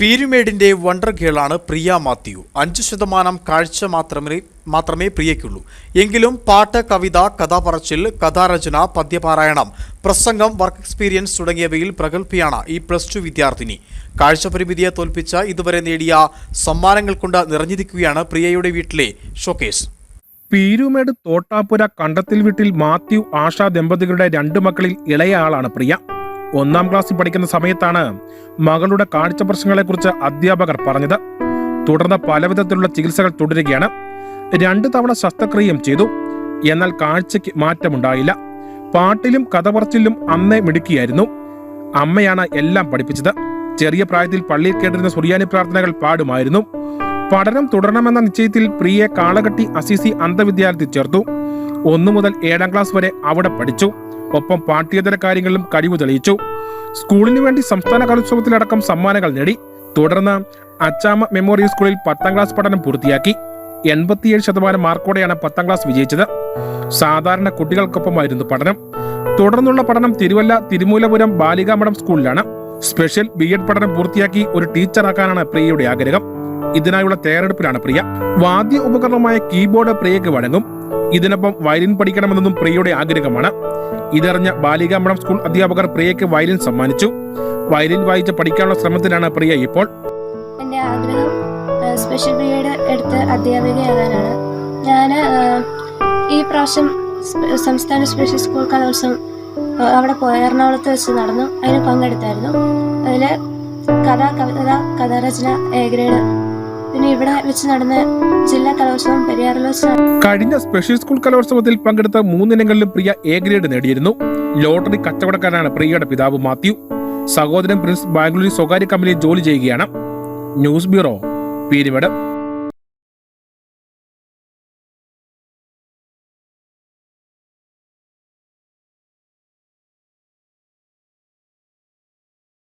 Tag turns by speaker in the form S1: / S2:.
S1: പീരുമേടിന്റെ wonder ഗേളാണ് പ്രിയ മാത്യു. അഞ്ച് ശതമാനം കാഴ്ച മാത്രമേ മാത്രമേ പ്രിയയ്ക്കുള്ളൂ. എങ്കിലും പാട്ട് കവിത കഥാപറച്ചിൽ കഥാരചന പദ്യപാരായണം പ്രസംഗം വർക്ക് എക്സ്പീരിയൻസ് തുടങ്ങിയവയിൽ പ്രഗത്ഭയാണ് ഈ പ്ലസ് ടു വിദ്യാർത്ഥിനി. കാഴ്ചപരിമിതിയെ തോൽപ്പിച്ച ഇതുവരെ നേടിയ സമ്മാനങ്ങൾ കൊണ്ട് നിറഞ്ഞിരിക്കുകയാണ് പ്രിയയുടെ വീട്ടിലെ ഷോക്കേസ്.
S2: പീരുമേട് തോട്ടാപ്പുര കണ്ടത്തിൽ വീട്ടിൽ മാത്യു ആശാ ദമ്പതികളുടെ രണ്ട് മക്കളിൽ ഇളയ ആളാണ് പ്രിയ. ഒന്നാം ക്ലാസ്സിൽ പഠിക്കുന്ന സമയത്താണ് മകളുടെ കാഴ്ച പ്രശ്നങ്ങളെക്കുറിച്ച് അധ്യാപകർ പറഞ്ഞത്. തുടർന്ന് പലവിധത്തിലുള്ള ചികിത്സകൾ തുടരുകയാണ്. രണ്ടു തവണ ശസ്ത്രക്രിയയും ചെയ്തു. എന്നാൽ കാഴ്ചയ്ക്ക് മാറ്റമുണ്ടായില്ല. പാട്ടിലും കഥ പറച്ചിലും അന്നേ മിടുക്കിയായിരുന്നു. അമ്മയാണ് എല്ലാം പഠിപ്പിച്ചത്. ചെറിയ പ്രായത്തിൽ പള്ളിയിൽ കേട്ടിരുന്ന സുറിയാനി പ്രാർത്ഥനകൾ പാടുമായിരുന്നു. പഠനം തുടരണമെന്ന നിശ്ചയത്തിൽ പ്രിയെ കാളകെട്ടി അസിസി അന്ധവിദ്യാലയത്തിൽ ചേർത്തു. ഒന്നു മുതൽ ഏഴാം ക്ലാസ് വരെ അവിടെ പഠിച്ചു. ഒപ്പം പാഠ്യേതര കാര്യങ്ങളിലും കഴിവ് തെളിയിച്ചു. സ്കൂളിന് വേണ്ടി സംസ്ഥാന കലോത്സവത്തിലടക്കം സമ്മാനങ്ങൾ നേടി. തുടർന്ന് അച്ചാമ മെമ്മോറിയൽ സ്കൂളിൽ പത്താം ക്ലാസ് പഠനം പൂർത്തിയാക്കി. എൺപത്തിയേഴ് ശതമാനം മാർക്കോടെയാണ് പത്താം ക്ലാസ് വിജയിച്ചത്. സാധാരണ കുട്ടികൾക്കൊപ്പമായിരുന്നു പഠനം. തുടർന്നുള്ള പഠനം തിരുവല്ല തിരുമൂലപുരം ബാലികാമഠം സ്കൂളിലാണ്. സ്പെഷ്യൽ ബി എഡ് പഠനം പൂർത്തിയാക്കി ഒരു ടീച്ചറാക്കാനാണ് പ്രിയയുടെ ആഗ്രഹം. ഇതിനായുള്ള തയ്യാറെടുപ്പിലാണ് പ്രിയ. വാദ്യ ഉപകരണമായ കീബോർഡ് പ്രിയയ്ക്ക് വഴങ്ങും. ഇതിനൊപ്പം വയലിൻ പഠിക്കണമെന്നതും പ്രിയയുടെ ആഗ്രഹമാണ്. ഇതറിഞ്ഞ ബാലികാമണം സ്കൂൾ അധ്യാപകർ പ്രിയയ്ക്ക് വയലിൻ സമ്മാനിച്ചു. വയലിൻ വായിച്ച് പഠിക്കാനുള്ള ശ്രമത്തിലാണ് പ്രിയ ഇപ്പോൾ.
S3: എന്റെ ആഗ്രഹം സ്പെഷ്യൽ പീരീഡ് എടുത്ത് അധ്യാപികയാകാനാണ്. ഞാൻ ഈ പ്രാവശ്യം സംസ്ഥാന സ്പെഷ്യൽ സ്കൂൾ കലോത്സവം അവിടെ പോയ എറണാകുളത്ത് വെച്ച് നടന്നു. അതിന് പങ്കെടുത്തായിരുന്നു. അതിൽ കഥ കവിത കഥാരചന എ ഗ്രേഡ് പിന്നെ ഇവിടെ വെച്ച് നടന്ന ജില്ലാ കലോത്സവം പെരിയാറിൽ
S2: കഴിഞ്ഞ സ്പെഷ്യൽ സ്കൂൾ കലോത്സവത്തിൽ പങ്കെടുത്ത മൂന്നിനങ്ങളിലും പ്രിയ എ ഗ്രേഡ് നേടിയിരുന്നു. ലോട്ടറി കച്ചവടക്കാരനാണ് പ്രിയയുടെ പിതാവ് മാത്യു. സഹോദരൻ പ്രിൻസ് ബാംഗ്ലൂരിൽ സ്വകാര്യ കമ്പനിയിൽ ജോലി ചെയ്യുകയാണ്. News bureau Peermade.